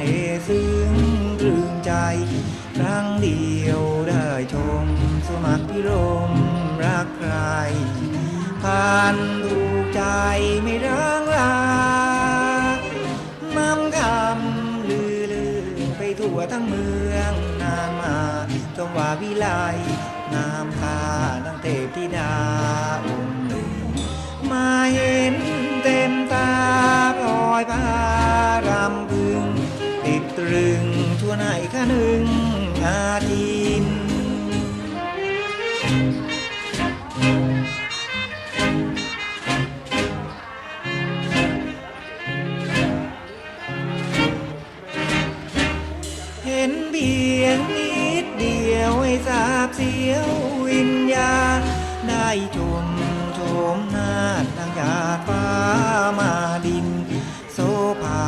น่ห์ซึ้งตรึงใจ ครั้งเดียวได้ชม สมัครพิรมรักใครผ่านถูกใจไม่ร้างรามั่งคำลือลือไปทั่วทั้งเมืองนางมาจงว่าวิไลงามคานังเทพธิดาอง หนึ่งอาทินเห็นเบียงนิดเดียวให้ทราบเสียววิญญาณ ได้ชมโฉมหน้าทางหยาดฟ้ามาดินโซภา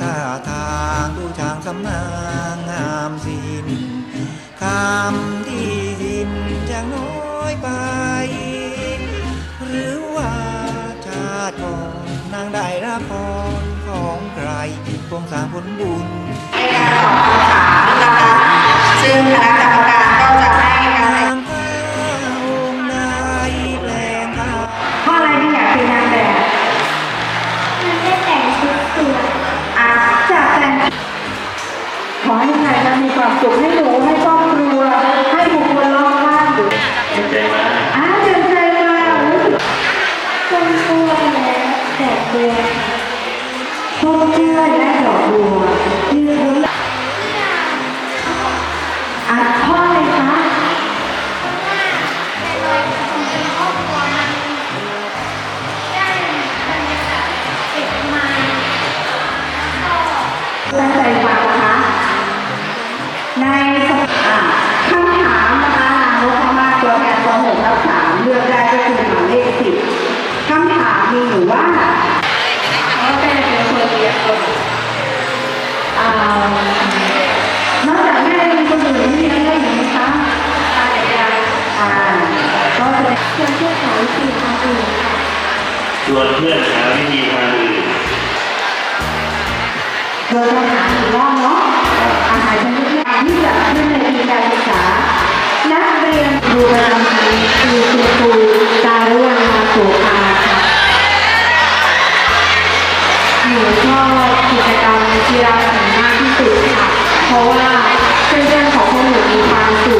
ท่าทางดูช่างสำนา อยไป หรือว่าชาติก่อนนางได้รับพรของใครคงสาผลบุญในการตอบคำถามนะคะซึ่งคณะกรรมการก็จะให้การข้ออะไรที่อยากเป็นนางแบบมันได้แต่งชุดสวยอะจากแต่งขอให้นายมีความสุขให้หนูให้ครอบครัวให้ บัวต้นเลื่อและดอกบัวที่รู้อะพ่ออะไรคะตั้ายอ่าก็จะควเชื่อขายสิ่งอื่นค่ะชวนเพื่อนหาวิธีทางอื่นโดยคำถาอีกรอบเนาะอาหารชนิดนี้ที่จัดขึ้นในปีการศึกษา นักเรียนครูประจำชั้นคือคุณครูจารุวรรณมาโสภาค่ะหนูชอบกิจกรรมกีฬาสีมากที่สุดค่ะ เพราะว่าเพื่อนๆของพวกหนูมีความสุข